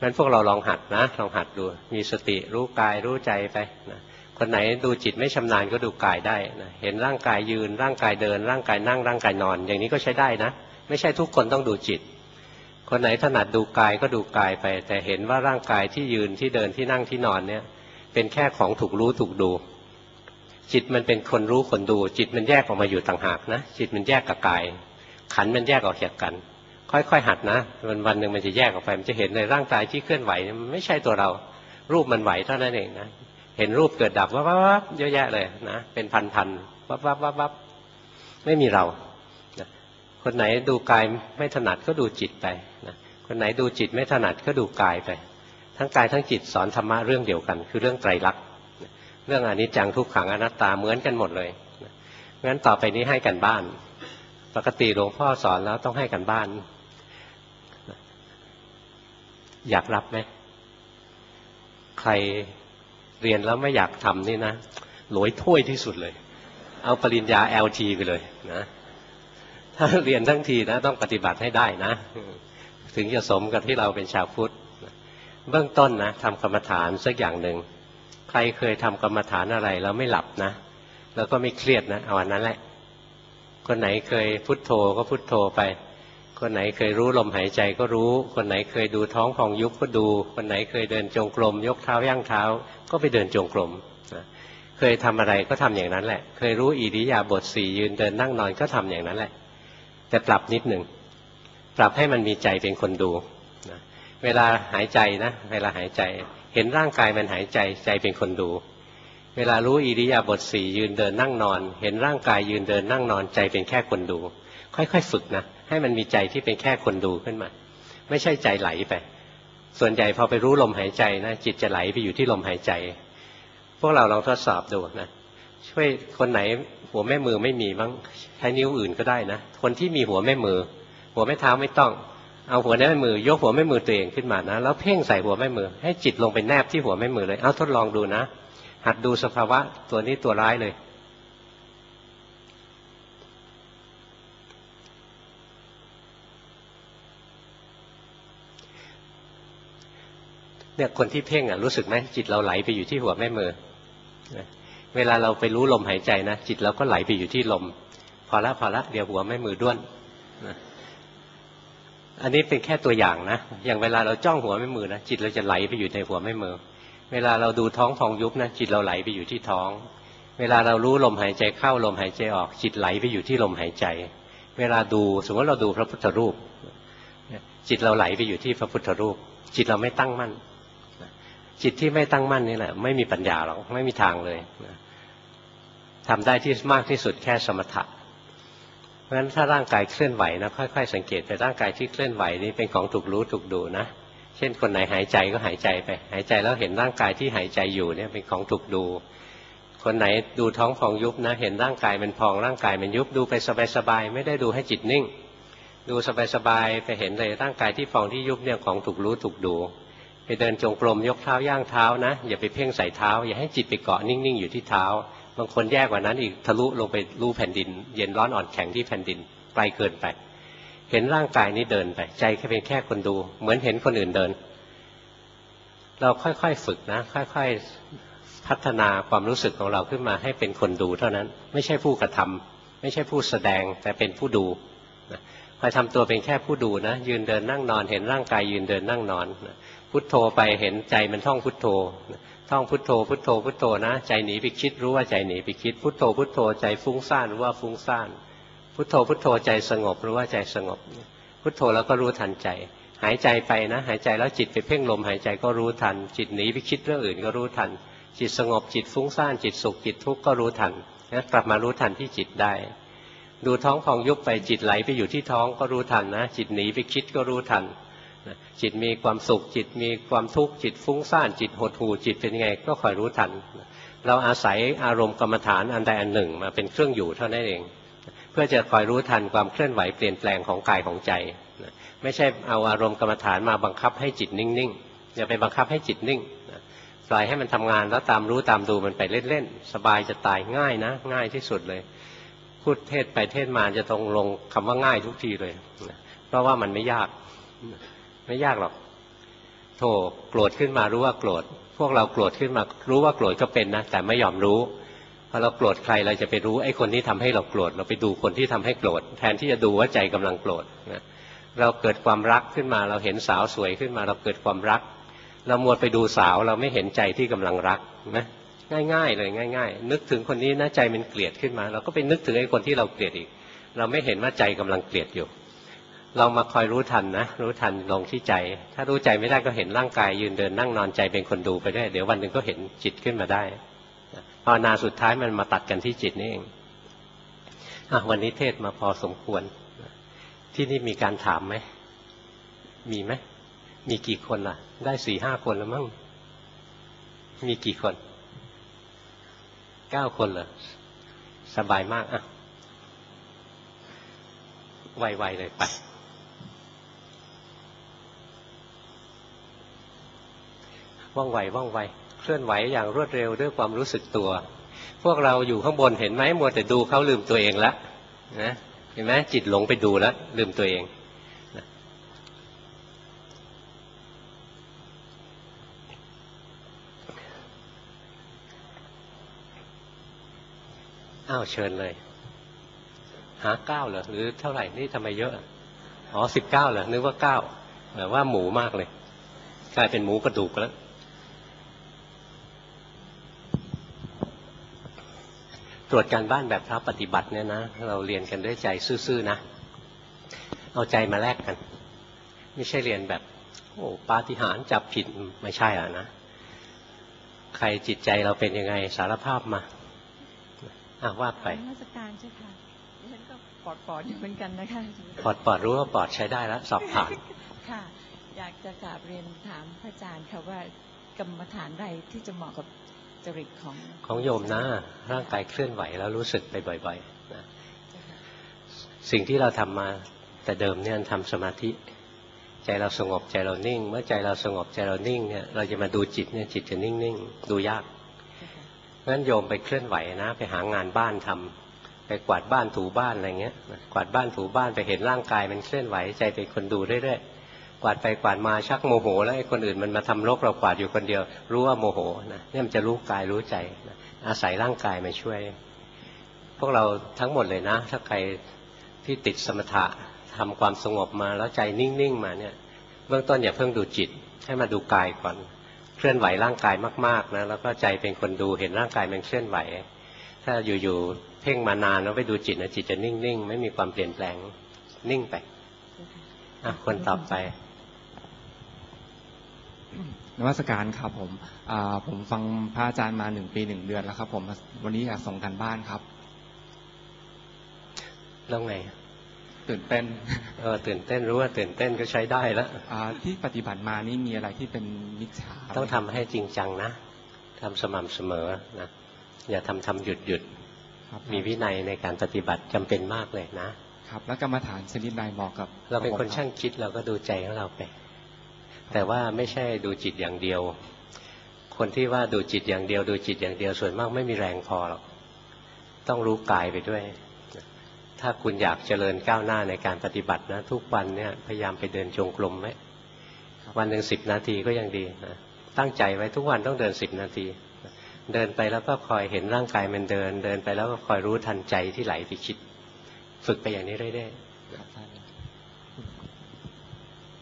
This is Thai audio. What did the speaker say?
งั้นพวกเราลองหัดนะ ลองหัดดู มีสติรู้กายรู้ใจไปนะคนไหนดูจิตไม่ชำนาญก็ดูกายได้นะเห็นร่างกายยืน ร่างกายเดิน ร่างกายนั่งร่างกายนอน อย่างนี้ก็ใช้ได้นะ ไม่ใช่ทุกคนต้องดูจิต คนไหนถนัดดูกายก็ดูกายไป แต่เห็นว่าร่างกายที่ยืนที่เดินที่นั่งที่นอนเนี่ย เป็นแค่ของถูกรู้ถูกดู จิตมันเป็นคนรู้คนดู จิตมันแยกออกมาอยู่ต่างหากนะจิตมันแยกกับกาย ขันมันแยกออกจากกัน ค่อยๆหัดนะวันวันหนึ่งมันจะแยกออกไปมันจะเห็นในร่างกายที่เคลื่อนไหวมันไม่ใช่ตัวเรา รูปมันไหวเท่านั้นเองนะเห็นรูปเกิดดับวับวับเยอะแยะเลยนะเป็นพันพันวับวับวับวับไม่มีเราคนไหนดูกายไม่ถนัดก็ดูจิตไปนะคนไหนดูจิตไม่ถนัดก็ดูกายไป ทั้งกายทั้งจิตสอนธรรมะเรื่องเดียวกัน คือเรื่องไตรลักษณ์เรื่องอนิจจังทุกขังอนัตตาเหมือนกันหมดเลยงั้นต่อไปนี้ให้กันบ้าน ปกติหลวงพ่อสอนแล้วต้องให้กันบ้าน อยากรับไหมใครเรียนแล้วไม่อยากทำนี่นะหลวยถ้วยที่สุดเลย เอาปริญญา LT ไปเลยนะถ้าเรียนทั้งทีนะ ต้องปฏิบัติให้ได้นะ ถึงจะสมกับที่เราเป็นชาวพุทธเบื้องต้นนะทำกรรมฐานสักอย่างหนึ่งใครเคยทำกรรมฐานอะไรแล้วไม่หลับนะ แล้วก็ไม่เครียดนะ เอาวันนั้นแหละ คนไหนเคยพุทโธก็พุทโธไป คนไหนเคยรู้ลมหายใจก็รู้ คนไหนเคยดูท้องพองยุบก็ดู คนไหนเคยเดินจงกรม ยกเท้าย่างเท้า ก็ไปเดินจงกรมนะเคยทำอะไรก็ทำอย่างนั้นแหละ เคยรู้อิริยาบถสี่ยืนเดินนั่งนอนก็ทำอย่างนั้นแหละ แต่ปรับนิดหนึ่งปรับให้มันมีใจเป็นคนดูนะเวลาหายใจนะ เวลาหายใจ เห็นร่างกายมันหายใจใจเป็นคนดู เวลารู้อิริยาบถสี่ยืนเดินนั่งนอน เห็นร่างกายยืนเดินนั่งนอนใจเป็นแค่คนดู ค่อยๆฝึกนะ ให้มันมีใจที่เป็นแค่คนดูขึ้นมา ไม่ใช่ใจไหลไป ส่วนใหญ่พอไปรู้ลมหายใจนะ จิตจะไหลไปอยู่ที่ลมหายใจ พวกเราลองทดสอบดูนะช่วยคนไหนหัวแม่มือไม่มีบ้างใช้นิ้วอื่นก็ได้นะคนที่มีหัวแม่มือ หัวแม่เท้าไม่ต้อง เอาหัวแม่มือยกหัวแม่มือตัวเองขึ้นมานะแล้วเพ่งใส่หัวแม่มือ ให้จิตลงไปแนบที่หัวแม่มือเลย เอาทดลองดูนะ หัดดูสภาวะตัวนี้ตัวร้ายเลย เนี่ยคนที่เพ่งอะรู้สึกไหมจิตเราไหลไปอยู่ที่หัวแม่มือเวลาเราไปรู้ลมหายใจนะจิตเราก็ไหลไปอยู่ที่ลม พอละพอละเดี๋ยวหัวแม่มือด้วนอันนี้เป็นแค่ตัวอย่างนะอย่างเวลาเราจ้องหัวแม่มือนะจิตเราจะไหลไปอยู่ในหัวแม่มือ เวลาเราดูท้องพองยุบนะจิตเราไหลไปอยู่ที่ท้อง เวลาเรารู้ลมหายใจเข้าลมหายใจออก จิตไหลไปอยู่ที่ลมหายใจ เวลาดูสมมติเราดูพระพุทธรูป จิตเราไหลไปอยู่ที่พระพุทธรูป จิตเราไม่ตั้งมั่น จิตที่ไม่ตั้งมั่นนี่แหละ ไม่มีปัญญาหรอกไม่มีทางเลยทำได้ที่มากที่สุดแค่สมถะเพราะฉะนั้นถ้าร่างกายเคลื่อนไหวนะค่อยๆสังเกตแต่ร่างกายที่เคลื่อนไหวนี้เป็นของถูกรู้ถูกดูนะเช่นคนไหนหายใจก็หายใจไป หายใจแล้วเห็นร่างกายที่หายใจอยู่เนี่ยเป็นของถูกดู คนไหนดูท้องพองยุบนะ เห็นร่างกายมันพองร่างกายมันยุบดูไปสบายๆไม่ได้ดูให้จิตนิ่ง ดูสบายๆไปเห็นเลยร่างกายที่พองที่ยุบเนี่ยของถูกรู้ถูกดู ไปเดินจงกรมยกเท้าย่างเท้านะอย่าไปเพ่งใส่เท้า อย่าให้จิตไปเกาะนิ่งๆอยู่ที่เท้า บางคนแย่กว่านั้นอีกทะลุลงไปรูแผ่นดิน เย็นร้อนอ่อนแข็งที่แผ่นดินไกลเกินไป เห็นร่างกายนี้เดินไป ใจแค่เป็นแค่คนดู เหมือนเห็นคนอื่นเดิน เราค่อยๆฝึกนะ ค่อยๆพัฒนาความรู้สึกของเราขึ้นมาให้เป็นคนดูเท่านั้น ไม่ใช่ผู้กระทำไม่ใช่ผู้แสดงแต่เป็นผู้ดู คอยทำตัวเป็นแค่ผู้ดูนะ ยืนเดินนั่งนอน เห็นร่างกายยืนเดินนั่งนอนพุทโธไปเห็นใจมันท่องพุทโธท่องพุทโธ พุทโธพุทโธนะ ใจหนีไปคิดรู้ว่าใจหนีไปคิด พุทโธพุทโธใจฟุ้งซ่านรู้ว่าฟุ้งซ่านพุทโธพุทโธใจสงบรู้ว่าใจสงบ พุทโธแล้วก็รู้ทันใจ หายใจไปนะ หายใจแล้วจิตไปเพ่งลมหายใจก็รู้ทัน จิตหนีไปคิดเรื่องอื่นก็รู้ทัน จิตสงบจิตฟุ้งซ่านจิตสุขจิตทุกข์ก็รู้ทันนะกลับมารู้ทันที่จิตได้ ดูท้องพองยุบไปจิตไหลไปอยู่ที่ท้องก็รู้ทันนะจิตหนีไปคิดก็รู้ทันจิตมีความสุขจิตมีความทุกข์จิตฟุ้งซ่านจิตหดหู่จิตเป็นยังไงก็คอยรู้ทัน เราอาศัยอารมณ์กรรมฐานอันใดอันหนึ่งมาเป็นเครื่องอยู่เท่านั้นเอง เพื่อจะคอยรู้ทันความเคลื่อนไหวเปลี่ยนแปลงของกายของใจ ไม่ใช่เอาอารมณ์กรรมฐานมาบังคับให้จิตนิ่งๆอย่าไปบังคับให้จิตนิ่งปล่อยให้มันทำงานแล้วตามรู้ตามดูมันไปเล่นๆสบายจะตายง่ายนะ ง่ายที่สุดเลย พูดเทศไปเทศมาจะตรงลงคำว่าง่ายทุกทีเลย เพราะว่ามันไม่ยาก ไม่ยากหรอก โธ่โกรธขึ้นมารู้ว่าโกรธ พวกเราโกรธขึ้นมา รู้ว่าโกรธก็เป็นนะ แต่ไม่ยอมรู้พอเราโกรธใครเราจะไปรู้ไอ้คนที่ทำให้เราโกรธ เราไปดูคนที่ทำให้โกรธ แทนที่จะดูว่าใจกำลังโกรธนะเราเกิดความรักขึ้นมา เราเห็นสาวสวยขึ้นมา เราเกิดความรัก เรามัวไปดูสาวเราไม่เห็นใจที่กำลังรักนะ ง่าย ๆ เลยง่าย ๆ นึกถึงคนนี้นะใจมันเกลียดขึ้นมา เราก็ไปนึกถึงไอ้คนที่เราเกลียดอีก เราไม่เห็นว่าใจกำลังเกลียดอยู่ เรามาคอยรู้ทันนะ รู้ทันลงที่ใจ ถ้ารู้ใจไม่ได้ก็เห็นร่างกาย ยืนเดินนั่งนอนใจเป็นคนดูไปได้เดี๋ยววันหนึ่งก็เห็นจิตขึ้นมาได้ภาวนาสุดท้ายมันมาตัดกันที่จิตนี่เองอวันนี้เทศมาพอสมควร ที่นี่มีการถามไหม มีไหม มีกี่คนล่ะ ได้สี่ห้าคนแล้วมั้ง มีกี่คน เก้าคนเหรอสบายมากอะไวๆเลยไป ว่องไวว่องไว เคลื่อนไหวอย่างรวดเร็วด้วยความรู้สึกตัว พวกเราอยู่ข้างบนเห็นไหมมัวแต่ดูเขาลืมตัวเองแล้วนะเห็นไหมจิตหลงไปดูแล้วลืมตัวเอง อ้าวเชิญเลย หาเก้าเหรอหรือเท่าไหร่นี่ทำไมเยอะอ๋อสิบเก้าเหรอนึกว่าเก้าแบบว่าหมูมากเลย กลายเป็นหมูกระดูกแล้วตรวจการบ้านแบบพระปฏิบัติเนี่ยนะเราเรียนกันด้วยใจซื่อๆนะ เอาใจมาแลกกัน ไม่ใช่เรียนแบบ โอ้ปาฏิหาริย์จับผิดไม่ใช่อะนะ ใครจิตใจเราเป็นยังไงสารภาพมา อะว่าไปนมัสการเจ้าค่ะดิฉันก็ปอดปอดๆอยู่เหมือนกันนะคะปอดปอดรู้ว่าปอดใช้ได้แล้วสอบผ่านค่ะ อยากจะกราบเรียนถามพระอาจารย์ค่ะว่ากรรมฐานใดที่จะเหมาะกับจริตของของโยมนะ ร่างกายเคลื่อนไหวแล้วรู้สึกไปบ่อยๆนะเจ้าค่ะสิ่งที่เราทำมาแต่เดิมเนี่ยทำสมาธิ ใจเราสงบใจเรานิ่ง เมื่อใจเราสงบใจเรานิ่งเนี่ยเราจะมาดูจิตเนี่ยจิตจะนิ่งๆดูยากเจ้าค่ะ งั้นโยมไปเคลื่อนไหวนะ ไปหางานบ้านทำไปกวาดบ้านถูบ้านอะไรเงี้ย กวาดบ้านถูบ้านไปเห็นร่างกายมันเคลื่อนไหวใจเป็นคนดูเรื่อยๆกวาดไปกวาดมาชักโมโห แล้วไอ้คนอื่นมันมาทำรกเรากวาดอยู่คนเดียว รู้ว่าโมโหนะเนี่ยมันจะรู้กายรู้ใจนะอาศัยร่างกายมาช่วย พวกเราทั้งหมดเลยนะ ถ้าใครที่ติดสมถะทำความสงบมาแล้วใจนิ่งๆมาเนี่ย เบื้องต้นอย่าเพิ่งดูจิตให้มาดูกายก่อน ลื่อนไหวร่างกายมากๆนะแล้วก็ใจเป็นคนดูเห็นร่างกายมันเคลื่อนไหว ถ้าอยู่ๆเพ่งมานานแล้วไปดูจิตนะจิตจะนิ่งๆ ไม่มีความเปลี่ยนแปลงนิ่งไปเจ้าค่ะอะคนต่อไปนวัตการครับผมอ่าผมฟังพระอาจารย์มาหนึ่งปีหนึ่งเดือนแล้วครับ ผมวันนี้อยากส่งกันบ้านครับแล้วไง ตื่นเต้นเออตื่นเต้นรู้ว่าตื่นเต้นก็ใช้ได้แล้วอ่าที่ปฏิบัติมานี่มีอะไรที่เป็นมิจฉาต้องทำให้จริงจังนะทำสม่ำเสมอนะอย่าทำทำหยุดหยุดครับมีวินัยในการปฏิบัติจำเป็นมากเลยนะครับ แล้วกรรมฐานชนิดใดเหมาะกับ เราเป็นคนผมรับช่างคิดเราก็ดูใจของเราไป แต่ว่าไม่ใช่ดูจิตอย่างเดียว คนที่ว่าดูจิตอย่างเดียว ดูจิตอย่างเดียวส่วนมากไม่มีแรงพอหรอกต้องรู้กายไปด้วย ถ้าคุณอยากเจริญก้าวหน้าในการปฏิบัตินะ ทุกวันเนี่ยพยายามไปเดินจงกรมไว้ครับวันหนึ่งสิบนาทีก็ยังดีนะตั้งใจไว้ทุกวันต้องเดินสิบนาที เดินไปแล้วก็คอยเห็นร่างกายมันเดิน เดินไปแล้วก็คอยรู้ทันใจที่ไหลไปคิด ฝึกไปอย่างนี้เรื่อยๆ